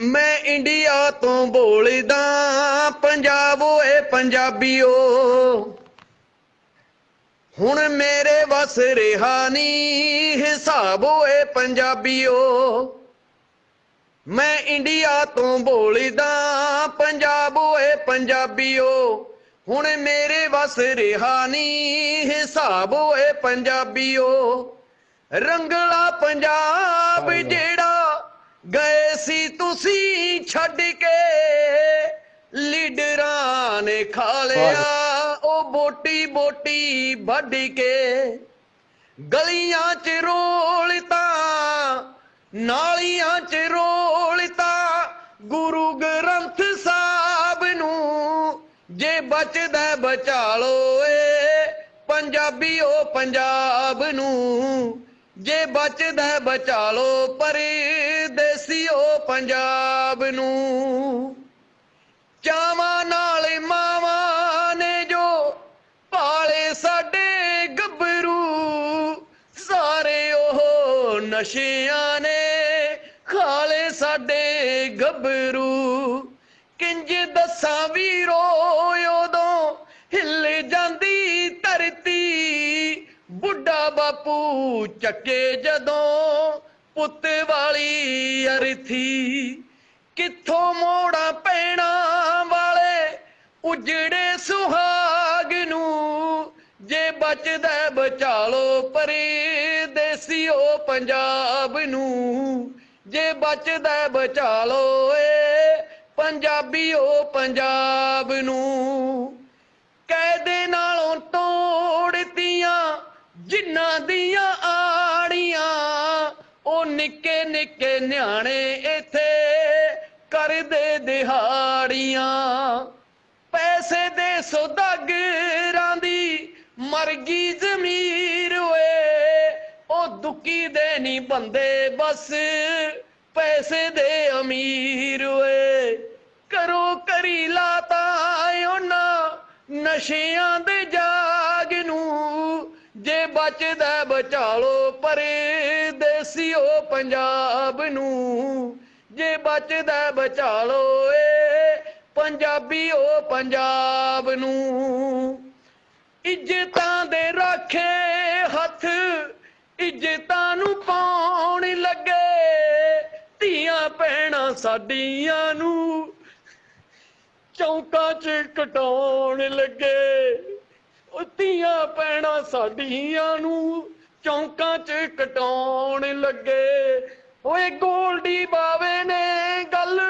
ਮੈਂ ਇੰਡੀਆ ਤੋਂ ਬੋਲਦਾ ਪੰਜਾਬ ਓਏ ਪੰਜਾਬੀਓ। ਹੁਣ ਮੇਰੇ ਵਸ ਰਿਹਾ ਨਹੀਂ ਹਿਸਾਬ ਓਏ ਪੰਜਾਬੀਓ। ਮੈਂ ਇੰਡੀਆ ਤੋਂ ਬੋਲਦਾ ਪੰਜਾਬ ਓਏ ਪੰਜਾਬੀਓ। ਹੁਣ ਮੇਰੇ ਵਸ ਰਿਹਾ ਨਹੀਂ ਹਿਸਾਬ ਓਏ ਪੰਜਾਬੀਓ। ਰੰਗਲਾ ਪੰਜਾਬ ਜਿਹੜਾ ਗਏ ਸੀ ਤੁਸੀਂ ਛੱਡ ਕੇ ਲੀਡਰਾਂ ਨੇ ਖਾ ਲਿਆ। ਉਹ ਬੋਟੀ ਬੋਟੀ ਵੱਢ ਕੇ ਗਲੀਆਂ 'ਚ ਰੋਲਤਾ ਨਾਲੀਆਂ 'ਚ ਰੋਲਤਾ ਗੁਰੂ ਗ੍ਰੰਥ ਸਾਹਿਬ ਨੂੰ ਜੇ ਬਚਦਾ ਬਚਾ ਲੋ ਏ। ਪੰਜਾਬੀਓ ਪੰਜਾਬ ਨੂੰ ਜੇ ਬਚਦਾ ਬਚਾ ਲੋ ਪਰਦੇਸੀਓ ਪੰਜਾਬ ਨੂੰ। ਚਾਵਾਂ ਨਾਲ ਮਾਵਾਂ ਨੇ ਜੋ ਪਾਲੇ ਸਾਡੇ ਗੱਭਰੂ, ਸਾਰੇ ਉਹ ਨਸ਼ਿਆਂ ਨੇ ਖਾਲੇ ਸਾਡੇ ਗੱਭਰੂ। ਕਿੰਜ ਦੱਸਾਂ ਵੀਰੋ, ਉਦੋਂ ਹਿੱਲ ਜਾਂਦੀ ਧਰਤੀ, ਬੁੱਢਾ ਬਾਪੂ ਚੱਕੇ ਜਦੋਂ ਪੁੱਤ ਵਾਲੀ ਅਰਥੀ ਕਿੱਥੋਂ ਮੋੜਾ ਪੈਣਾ ਵਾਲੇ ਉਜੜੇ ਸੁਹਾਗ ਨੂੰ। ਜੇ ਬਚਦਾ ਬਚਾਲੋ ਲੋ ਪਰਦੇਸੀਓ ਪੰਜਾਬ ਨੂੰ। ਜੇ ਬਚਦਾ ਬਚਾਲੋ ਏ ਪੰਜਾਬੀਓ ਪੰਜਾਬ ਨੂੰ। ਕੈਦੇ ਨਾਲੋਂ ਤੋੜਤੀਆਂ ਜਿਨ੍ਹਾਂ ਦੀਆਂ ਆੜੀਆਂ ਉਹ ਨਿੱਕੇ ਨਿੱਕੇ ਨਿਆਣੇ ਇੱਥੇ ਕਰਦੇ ਦਿਹਾੜੀਆਂ। ਪੈਸੇ ਦੇ ਸੌਦਾਗਰਾਂ ਦੀ ਮਰ ਗਈ ਜ਼ਮੀਰ ਓਏ, ਉਹ ਦੁੱਕੀ ਦੇ ਨਹੀਂ ਬੰਦੇ, ਬਸ ਪੈਸੇ ਦੇ ਅਮੀਰ ਓਏ। ਕਰੋ ਕਰੀ ਲਾਤਾ ਉਹਨਾਂ ਨਸ਼ਿਆਂ ਦੇ ਜਾਗ ਨੂੰ, ਜੇ ਬਚਦਾ ਬਚਾ ਲੋ ਸੀ ਉਹ ਪੰਜਾਬ ਨੂੰ, ਜੇ ਬਚਦਾ ਬਚਾ ਲੋ ਏ ਪੰਜਾਬੀਓ ਪੰਜਾਬ ਨੂੰ। ਇੱਜ਼ਤਾਂ ਦੇ ਰੱਖੇ ਹੱਥ, ਇੱਜ਼ਤਾਂ ਨੂੰ ਪਾਉਣ ਲੱਗੇ, ਧੀਆਂ ਭੈਣਾਂ ਸਾਡੀਆਂ ਨੂੰ। ਚੌਂਕਾਂ 'ਚ ਕਟਾਉਣ ਲੱਗੇ, ਉਹ ਧੀਆਂ ਭੈਣਾਂ ਸਾਡੀਆਂ ਨੂੰ। ਚੌਂਕਾਂ 'ਚ ਕਟਾਉਣ ਲੱਗੇ। ਓਏ ਗੋਲਡੀ ਬਾਵੇ ਨੇ ਗੱਲ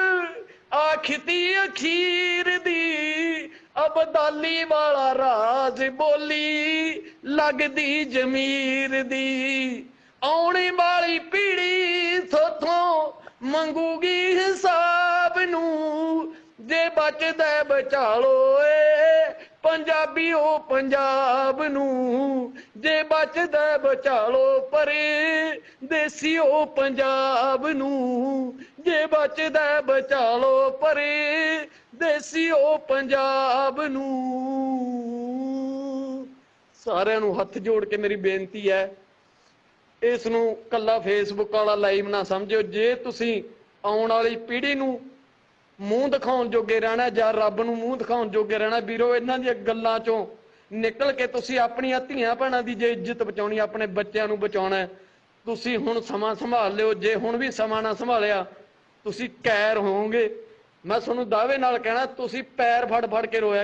ਆਖਤੀ ਅਖੀਰ ਦੀ। ਅਬਦਾਲੀ ਵਾਲਾ ਰਾਜ ਬੋਲੀ ਲੱਗਦੀ ਜ਼ਮੀਰ ਦੀ। ਆਉਣੀ ਵਾਲੀ ਪੀੜੀ ਥੋਥੋਂ ਮੰਗੂਗੀ ਹਿਸਾਬ ਨੂੰ। ਜੇ ਬਚਦਾ ਬਚਾ ਲੋ ਏ ਪੰਜਾਬੀਓ ਪੰਜਾਬ ਨੂੰ। ਜੇ ਬਚਦਾ ਬਚਾ ਲੋ ਪਰੇ। ਦੇਸੀਓ ਪੰਜਾਬ ਨੂੰ। ਜੇ ਬਚਦਾ ਬਚਾ ਲੋ ਪਰੇ। ਦੇਸੀਓ ਪੰਜਾਬ ਨੂੰ। ਸਾਰਿਆਂ ਨੂੰ ਹੱਥ ਜੋੜ ਕੇ ਮੇਰੀ ਬੇਨਤੀ ਹੈ ਇਸ ਨੂੰ ਕੱਲਾ ਫੇਸਬੁੱਕ ਵਾਲਾ ਲਾਈਵ ਨਾ ਸਮਝਿਓ। ਜੇ ਤੁਸੀਂ ਆਉਣ ਵਾਲੀ ਪੀੜ੍ਹੀ ਨੂੰ ਮੂੰਹ ਦਿਖਾਉਣ ਜੋਗੇ ਰਹਿਣਾ ਜਾਂ ਰੱਬ ਨੂੰ ਮੂੰਹ ਦਿਖਾਉਣ ਜੋਗੇ ਰਹਿਣਾ, ਵੀਰੋ, ਇਹਨਾਂ ਦੀਆਂ ਗੱਲਾਂ ਚੋਂ ਨਿਕਲ ਕੇ ਤੁਸੀਂ ਆਪਣੀਆਂ ਧੀਆਂ ਭੈਣਾਂ ਦੀ ਜੇ ਇੱਜ਼ਤ ਬਚਾਉਣੀ, ਆਪਣੇ ਬੱਚਿਆਂ ਨੂੰ ਬਚਾਉਣਾ ਤੁਸੀਂ ਹੁਣ ਸਮਾਂ ਸੰਭਾਲ ਲਿਓ, ਜੇ ਹੁਣ ਵੀ ਸਮਾਂ ਨਾ ਸੰਭਾਲਿਆ, ਤੁਸੀਂ ਕੈਰ ਹੋਵੋਗੇ। ਮੈਂ ਤੁਹਾਨੂੰ ਦਾਅਵੇ ਨਾਲ ਕਹਿਣਾ, ਤੁਸੀਂ ਪੈਰ ਫੜ ਫੜ ਕੇ ਰੋਇਆ